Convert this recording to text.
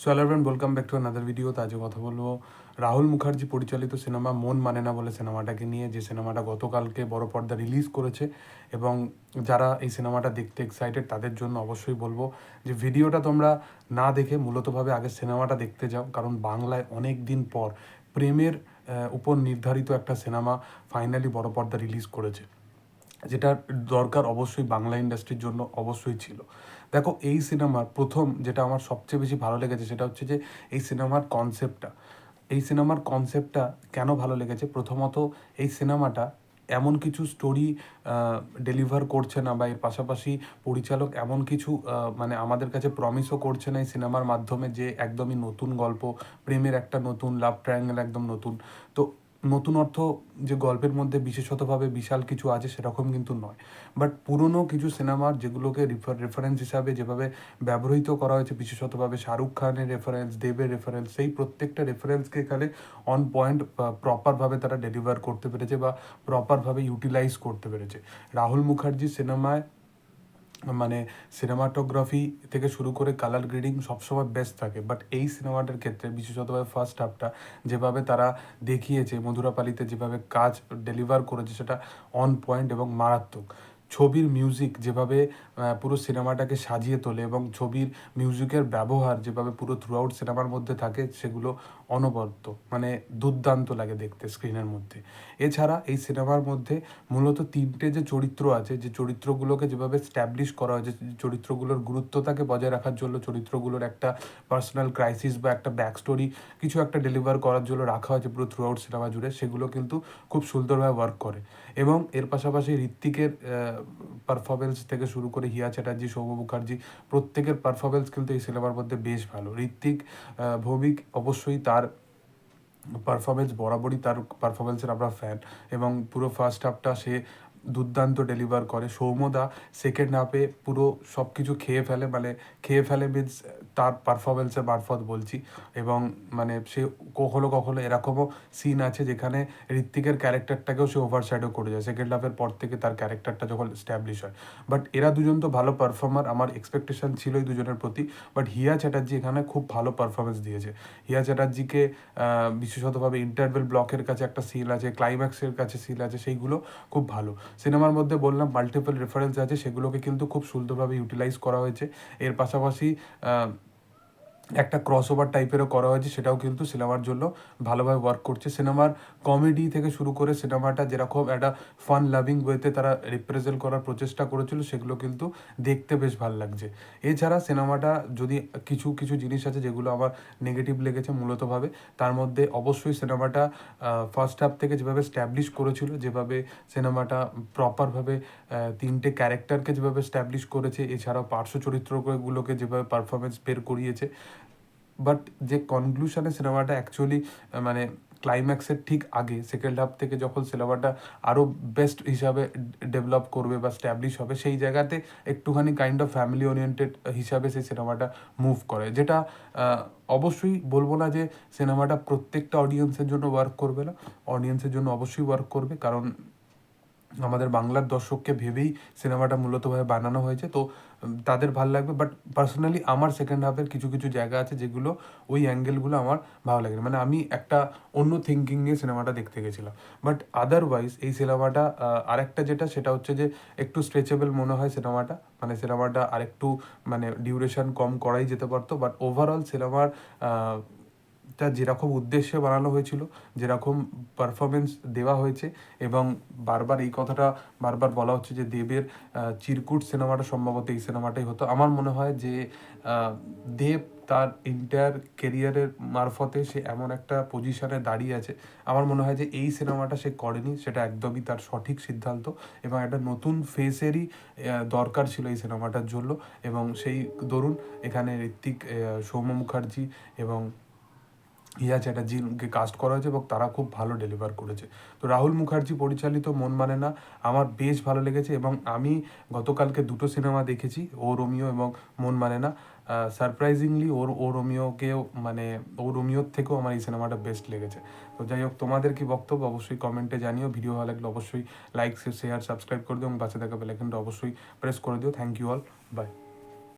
So hello everyone welcome back to another video তো আজকে কথা বলব রাহুল মুখার্জি পরিচালিত সিনেমা মন মানে না বলে সিনেমাটাকে নিয়ে, যে সিনেমাটা গতকালকে বড় পর্দা রিলিজ করেছে। এবং যারা এই সিনেমাটা দেখতে এক্সাইটেড তাদের জন্য অবশ্যই বলব যে ভিডিওটা তোমরা না দেখে মূলতভাবে আগে সিনেমাটা দেখতে যাও। কারণ বাংলায় অনেক দিন পর প্রেমের উপর নির্ধারিত একটা সিনেমা ফাইনালি বড় পর্দা রিলিজ করেছে। যেটার দরকার অবশ্যই বাংলা ইন্ডাস্ট্রির জন্য অবশ্যই ছিল। দেখো, এই সিনেমার প্রথম যেটা আমার সবচেয়ে বেশি ভালো লেগেছে সেটা হচ্ছে যে এই সিনেমার কনসেপ্টটা এই সিনেমার কনসেপ্টটা কেন ভালো লেগেছে? প্রথমত এই সিনেমাটা এমন কিছু স্টোরি ডেলিভার করছে না বা এর পাশাপাশি পরিচালক এমন কিছু মানে আমাদের কাছে প্রমিসও করছে না এই সিনেমার মাধ্যমে যে একদমই নতুন গল্প, প্রেমের একটা নতুন লাভ ট্রায়াঙ্গেল একদম নতুন। তো নতুন অর্থ যে গল্পের মধ্যে বিশেষতভাবে বিশাল কিছু আছে সেরকম কিন্তু নয়। বাট পুরনো কিছু সিনেমার যেগুলোকে রেফারেন্স হিসাবে যেভাবে ব্যবহৃত করা হয়েছে, বিশেষতভাবে শাহরুখ খানের রেফারেন্স দেবের রেফারেন্স সেই প্রত্যেকটা রেফারেন্সকে এখানে অন পয়েন্ট প্রপারভাবে তারা ডেলিভার করতে পেরেছে বা প্রপারভাবে ইউটিলাইজ করতে পেরেছে। রাহুল মুখার্জি সিনেমায় মানে সিনেমাটোগ্রাফি থেকে শুরু করে কালার গ্রেডিং সবসময় বেস্ট থাকে। বাট এই সিনেমাটার ক্ষেত্রে বিশেষতভাবে ফার্স্ট হাফটা যেভাবে তারা দেখিয়েছে, মধুরাপালিতে যেভাবে কাজ ডেলিভার করেছে, সেটা অন পয়েন্ট এবং মারাত্মক। ছবির মিউজিক যেভাবে পুরো সিনেমাটাকে সাজিয়ে তোলে এবং ছবির মিউজিকের ব্যবহার যেভাবে পুরো থ্রু আউট সিনেমার মধ্যে থাকে, সেগুলো অনবদ্য মানে দুর্দান্ত লাগে দেখতে স্ক্রিনের মধ্যে। এছাড়া এই সিনেমার মধ্যে মূলত তিনটে যে চরিত্র আছে, যে চরিত্রগুলোকে যেভাবে স্ট্যাবলিশ করা হয়েছে চরিত্রগুলোর গুরুত্বতাকে বজায় রাখার জন্য, চরিত্রগুলোর একটা পার্সোনাল ক্রাইসিস বা একটা ব্যাক স্টোরি কিছু একটা ডেলিভার করার জন্য রাখা হয়েছে পুরো থ্রু আউট সিনেমা জুড়ে, সেগুলো কিন্তু খুব সুন্দরভাবে ওয়ার্ক করে। এবং এর পাশাপাশি ঋত্বিকের পারফরমেন্স থেকে শুরু করে হিয়া চ্যাটার্জি, সৌম্য মুখার্জি, প্রত্যেকের পারফরমেন্স কিন্তু এই সিনেমার মধ্যে বেশ ভালো। ঋত্বিক ভৌমিক অবশ্যই তার পারফরমেন্স বরাবরই তার পারফরমেন্সের আমরা ফ্যান এবং পুরো ফার্স্ট হাফটা সে দুর্দান্ত ডেলিভার করে। সৌম্যদা সেকেন্ড হাফে পুরো সব কিছু খেয়ে ফেলে মানে খেয়ে ফেলে মিনস তার পারফরমেন্সের মারফত বলছি। এবং মানে সে কখনো কখনো এরকমও সিন আছে যেখানে ঋত্বিকের ক্যারেক্টারটাকেও সে ওভারশ্যাডো করে যায়। সেকেন্ড হাফের পর থেকে তার ক্যারেক্টারটা যখন স্ট্যাবলিশ হয়। বাট এরা দুজন তো ভালো পারফর্মার আমার এক্সপেকটেশন ছিল এই দুজনের প্রতি। বাট হিয়া চ্যাটার্জি এখানে খুব ভালো পারফরমেন্স দিয়েছে। হিয়া চ্যাটার্জিকে বিশেষতভাবে ইন্টারভেল ব্লকের কাছে একটা সিল আছে ক্লাইম্যাক্সের কাছে সিল আছে, সেইগুলো খুব ভালো। সিনেমার মধ্যে বললাম মাল্টিপল রেফারেন্স আছে, সেগুলোকে কিন্তু খুব সুন্দরভাবে ইউটিলাইজ করা হয়েছে। এর পাশাপাশি একটা ক্রস ওভার টাইপেরও করা হয়েছে, সেটাও কিন্তু সিনেমার জন্য ভালোভাবে ওয়ার্ক করছে। সিনেমার কমেডি থেকে শুরু করে সিনেমাটা যেরকম একটা ফান লাভিং ওয়েতে তারা রিপ্রেজেন্ট করার প্রচেষ্টা করেছিল, সেগুলো কিন্তু দেখতে বেশ ভালো লাগছে। এছাড়া সিনেমাটা যদি কিছু কিছু জিনিস আছে যেগুলো আমার নেগেটিভ লেগেছে মূলতভাবে, তার মধ্যে অবশ্যই সিনেমাটা ফার্স্ট হাফ থেকে যেভাবে স্ট্যাবলিশ করেছিল, যেভাবে সিনেমাটা প্রপারভাবে তিনটে ক্যারেক্টারকে যেভাবে স্ট্যাবলিশ করেছে, এছাড়াও পার্শ্ব চরিত্রগুলোকে যেভাবে পারফরমেন্স বের করিয়েছে বাট যে কনক্লুশনে সিনেমাটা অ্যাকচুয়ালি মানে ক্লাইম্যাক্সের ঠিক আগে সেকেন্ড হাফ থেকে যখন সিনেমাটা আরও বেস্ট হিসাবে ডেভেলপ করবে বা স্ট্যাবলিশ হবে, সেই জায়গাতে একটুখানি কাইন্ড অফ ফ্যামিলি ওরিয়েন্টেড হিসাবে সেই সিনেমাটা মুভ করে। যেটা অবশ্যই বলব না যে সিনেমাটা প্রত্যেকটা অডিয়েন্সের জন্য ওয়ার্ক করবে না। অডিয়েন্সের জন্য অবশ্যই ওয়ার্ক করবে। কারণ আমাদের বাংলার দর্শককে ভেবেই সিনেমাটা মূলতভাবে বানানো হয়েছে। তো তাদের ভালো লাগবে। বাট পার্সোনালি আমার সেকেন্ড হাফের কিছু কিছু জায়গা আছে যেগুলো ওই অ্যাঙ্গেলগুলো আমার ভালো লাগে। মানে আমি একটা অন্য থিঙ্কিং নিয়ে সিনেমাটা দেখতে গেছিলাম। বাট আদারওয়াইজ এই সিনেমাটা আরেকটা যেটা সেটা হচ্ছে যে একটু স্ট্রেচেবল মনে হয় সিনেমাটা। মানে সিনেমাটা আরেকটু মানে ডিউরেশন কম করাই যেতে পারতো। বাট ওভারঅল সিনেমার টা যেরকম উদ্দেশ্যে বানানো হয়েছিল, যেরকম পারফরমেন্স দেওয়া হয়েছে এবং বারবার এই কথাটা বারবার বলা হচ্ছে যে দেবের চিরকুট সিনেমাটা সম্ভবত এই সিনেমাটাই হতো। আমার মনে হয় যে দেব তার এন্টায়ার কেরিয়ারের মারফতে সে এমন একটা পজিশনে দাঁড়িয়ে আছে। আমার মনে হয় যে এই সিনেমাটা সে করেনি, সেটা একদমই তার সঠিক সিদ্ধান্ত এবং একটা নতুন ফেসেরই দরকার ছিল এই সিনেমাটার জন্য এবং সেই দরুন এখানে ঋত্বিক সৌম্য মুখার্জি এবং হিয়া চ্যাটার্জিকে কাস্ট করা হয়েছে এবং তারা খুব ভালো ডেলিভার করেছে। তো রাহুল মুখার্জি পরিচালিত মন মানে না, আমার বেশ ভালো লেগেছে এবং আমি গতকালকে দুটো সিনেমা দেখেছি, ও রোমিও এবং মন মানে না। সারপ্রাইজিংলি ওর, ও রোমিওকেও মানে ও রোমিওর থেকেও আমার এই সিনেমাটা বেস্ট লেগেছে। তো যাই হোক, তোমাদের কি বক্তব্য? অবশ্যই কমেন্টে জানিও। ভিডিও ভালো লাগলে অবশ্যই লাইক শেয়ার সাবস্ক্রাইব করে দিও এবং পাশে থাকা বেলাইকনটা অবশ্যই প্রেস করে দিও। Thank you all by